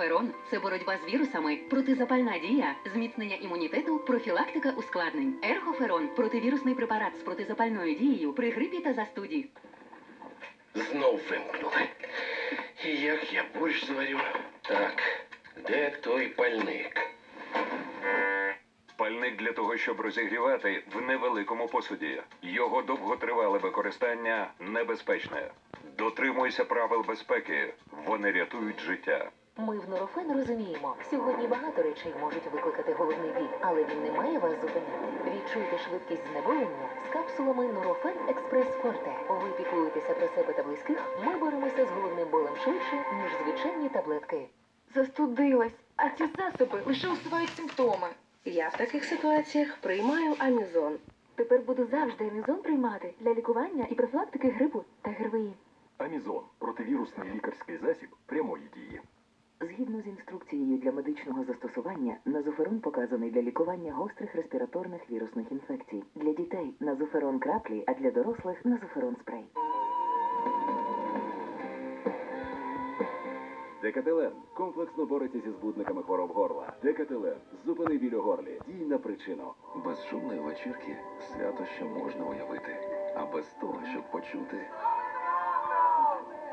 Ергоферон це боротьба з вірусами, протизапальна дія, зміцнення імунітету, профілактика ускладнень. Ергоферон противірусний препарат з протизапальною дією при грипі та застуді. Знов вимкнули. І як я борщ зварю? Так, де той пальник? Пальник для того, щоб розігрівати в невеликому посуді. Його довготривале використання небезпечне. Дотримуйся правил безпеки. Вони рятують життя. Ми в Нурофен розуміємо, сьогодні багато речей можуть викликати головний біль, але він не має вас зупинити. Відчуйте швидкість знеболення з капсулами Нурофен Експрес Форте. Ви піклуєтеся про себе та близьких. Ми боремося з головним болем швидше, ніж звичайні таблетки. Застудилась, а ці засоби лише усувають симптоми. Я в таких ситуаціях приймаю амізон. Тепер буду завжди амізон приймати для лікування і профілактики грипу та ГРВІ. Амізон противірусний лікарський засіб прямої дії. Згідно з інструкцією для медичного застосування, назоферон показаний для лікування гострих респіраторних вірусних інфекцій. Для дітей назоферон краплі, а для дорослих назоферон спрей. Декателен комплексно бореться зі збудниками хвороб горла. Декателен зупини біль у горлі. Дій на причину. Без шумної вечірки свято ще можна уявити. А без того, щоб почути.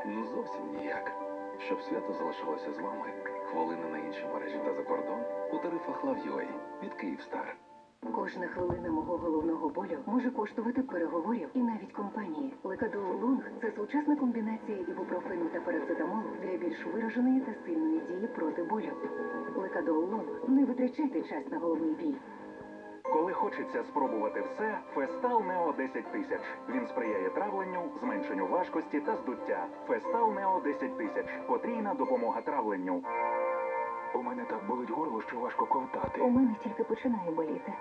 Ну зовсім ніяк. Щоб свято залишалося з вами. Хвилини на інші мережі та за кордон у тарифах Love.ua від Київстар. Кожна хвилина мого головного болю може коштувати переговорів і навіть компанії. Лекадол Лунг це сучасна комбінація ібупрофену та парацетамолу для більш вираженої та сильної дії проти болю. Лекадол Лунг не витрачайте час на головний біль. Коли хочеться спробувати все, Фестал Нео 10 тисяч. Він сприяє травленню, зменшенню важкості та здуття. Фестал Нео 10 тисяч. Потрійна допомога травленню. У мене так болить горло, що важко ковтати. У мене тільки починає боліти.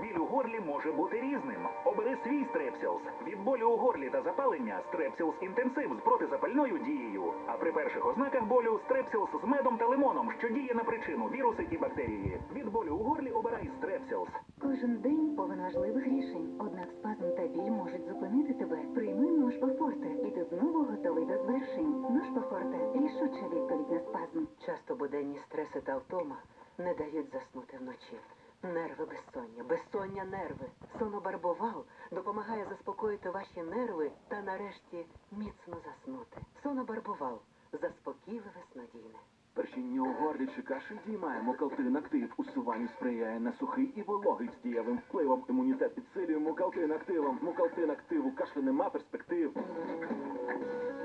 Біль у горлі може бути різним. Обери свій стрепсілс. Від болю у горлі та запалення стрепсілс інтенсив з протизапальною дією. А при перших ознаках болю стрепсілс з медом та лимоном, що діє на причину віруси і бактерії. Від болю у горлі обирай стрепсілс. Кожен день повен важливих рішень. Однак спазм та біль можуть зупинити тебе. Прийми Ношпафорте, і ти знову готовий до звершень. Ношпафорте – рішуча відповідь на спазм. Часто буденні стреси та втома не дають заснути вночі. Нерви безсоння, безсоння нерви. Сонобарбовал допомагає заспокоїти ваші нерви та нарешті міцно заснути. Сонобарбовал заспокійливе снодійне. Першіння у горлі чи каші діймає мокалтин актив. Усуванню сприяє на сухий і вологий з дієвим впливом. Імунітет підсилює мокалтин активом. Мокалтин активу кашлю нема перспектив.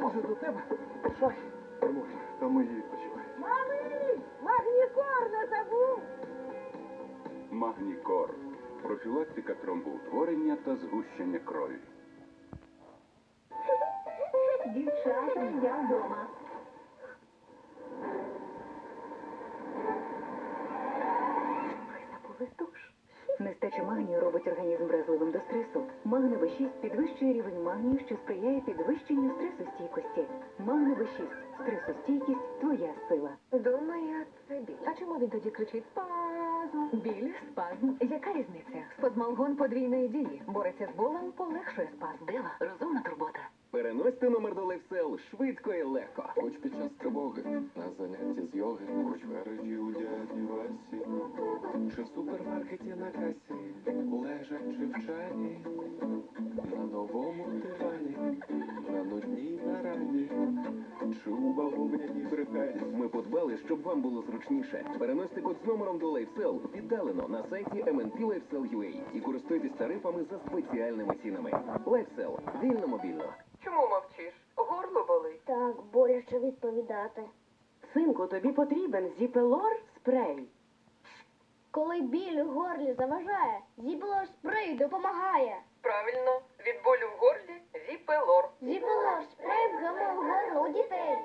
Може до тебе? Не можу. А ми її відпочиваємо. Магнікор. Профілактика тромбоутворення та згущення крові. Дівчата, я вдома. Ви забули душ. Нестача магнію робить організм вразливим до стресу. Магне В6 підвищує рівень магнію, що сприяє підвищенню стресостійкості. Магне В6 стресостійкість твоя сила. Думаю, це біль. А чому він тоді кричить? Біль, спазм. Яка різниця? Спазмалгон подвійної дії. Бореться з болем, полегшує спазм. Дива, розумна турбота. Переносьте номер до лайфсел швидко і легко. Хоч під час тривоги, на занятті з йоги, хоч в гаражі у дяді Васі, чи в супермаркеті на касі, лежачи в чані, на новому дивані, на нудній нарані, чи у бавовняній бригаді. Ми подбали, щоб вам було зручніше. Переносьте код з номером до лайфсел віддалено на сайті MNP Lifestyle.ua і користуйтесь тарифами за спеціальними цінами. Лайфсел. Вільно мобільно. Чому мовчиш? Горло болить. Так, боляче відповідати. Синку, тобі потрібен зіпелор спрей. Коли біль у горлі заважає, зібелор спрей допомагає. Правильно, від болю в горлі зіпелор. Зібелор спрей вгамов горло у дітей.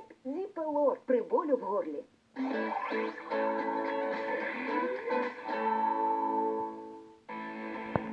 Thank you.